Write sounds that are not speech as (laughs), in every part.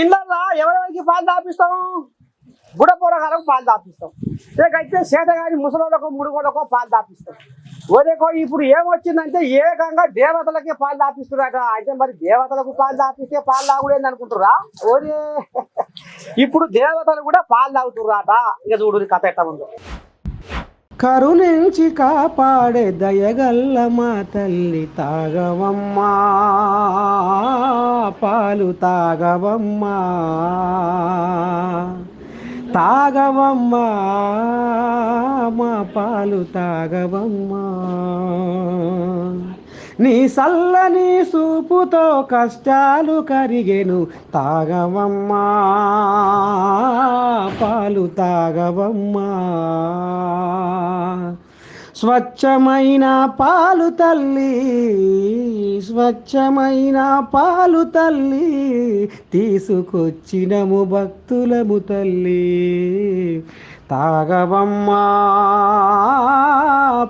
ఇళ్ళల్లో ఎవరెవరికి పాలు దాపిస్తాం బుడ పొరగాలకు పాలు దాపిస్తాం లేకైతే చేతగాని ముసలోళ్ళకో ముడుగోళ్ళకో పాలు దాపిస్తాం ఓరేకో ఇప్పుడు ఏమొచ్చిందంటే ఏకంగా దేవతలకే పాలు దాపిస్తున్నారట అయితే మరి దేవతలకు పాలు దాపిస్తే పాలు తాగుడేంది అనుకుంటురా ఓరే ఇప్పుడు దేవతలు కూడా పాలు తాగుతుర్రాట. ఇక చూడు కథ ఎట్ట ఉందో. కరుణించి కాపాడే దయగల్ల మా తల్లి తాగవమ్మా. పాలు తాగవమ్మా. తాగవమ్మా. మా పాలు తాగవమ్మా. నీ సల్లని సూపుతో కష్టాలు కరిగెను తాగవమ్మా. పాలు తాగవమ్మా. స్వచ్ఛమైన పాలు తల్లి స్వచ్ఛమైన పాలు తల్లి తీసుకొచ్చినము భక్తులము తల్లి. తాగవమ్మా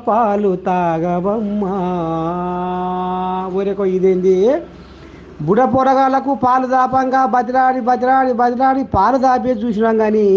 పాలు తాగవమ్మా. ఊరేకో ఇదేంది? బుడ పొరగాళ్ళకు పాలు దాపంగా బదిలాడి బదిలాడి బదిలాడి పాలు దాపే చూసినాం కానీ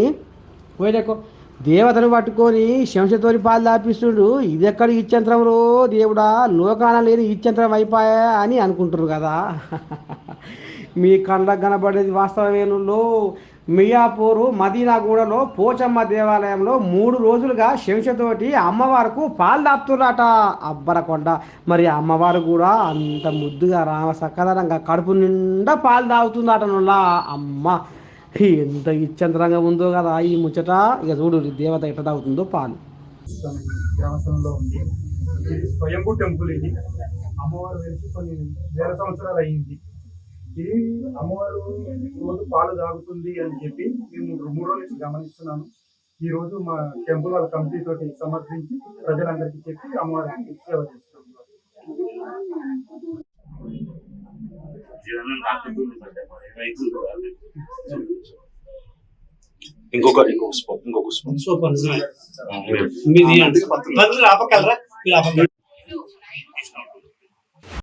ఊరేకో దేవతను పట్టుకొని శంసతోని పాలు దాపిస్తుడు. ఇది ఎక్కడ ఇచ్చంత్రంలో దేవుడా? లోకాన లేని ఇచ్చంత్రం అయిపోయా అని అనుకుంటారు కదా. (laughs) మీ కళ్ళకు కనబడేది వాస్తవమేనులో మియాపూరు మదీనాగూడలో పోచమ్మ దేవాలయంలో మూడు రోజులుగా శంషతోటి అమ్మవారుకు పాలు దాపుతున్నారట. అబ్బరకొండ. మరి అమ్మవారు కూడా అంత ముద్దుగా రామ సక్కదనంగా కడుపు నిండా పాలు తాగుతుందట నుల్లా. అమ్మ ఎంత ఇచ్చంతరంగా ఉందో కదా ఈ ముచ్చట? ఇక చూడు దేవత ఎట్లా తాగుతుందో పాలు. గ్రామస్థలంలో ఉంది. ఇది స్వయంభూ టెంపుల్ ఇది. అమ్మవారు వెలిసి కొన్ని వేల సంవత్సరాలు అయింది. ఇది అమ్మవారు రోజు పాలు తాగుతుంది అని చెప్పి మేము మూడు రోజుల నుంచి గమనిస్తున్నాను. ఈ రోజు మా టెంపుల్ వాళ్ళ కమిటీ తోటి సమర్పించి ప్రజలందరికీ చెప్పి అమ్మవారికి సేవ చేస్తున్నాం. ఇంకొక ఇంకొక స్పూన్ ఇంకొక స్పూన్ సూపర్ మీది పంతులు ఆపగలరా మీరు ఆపగలరా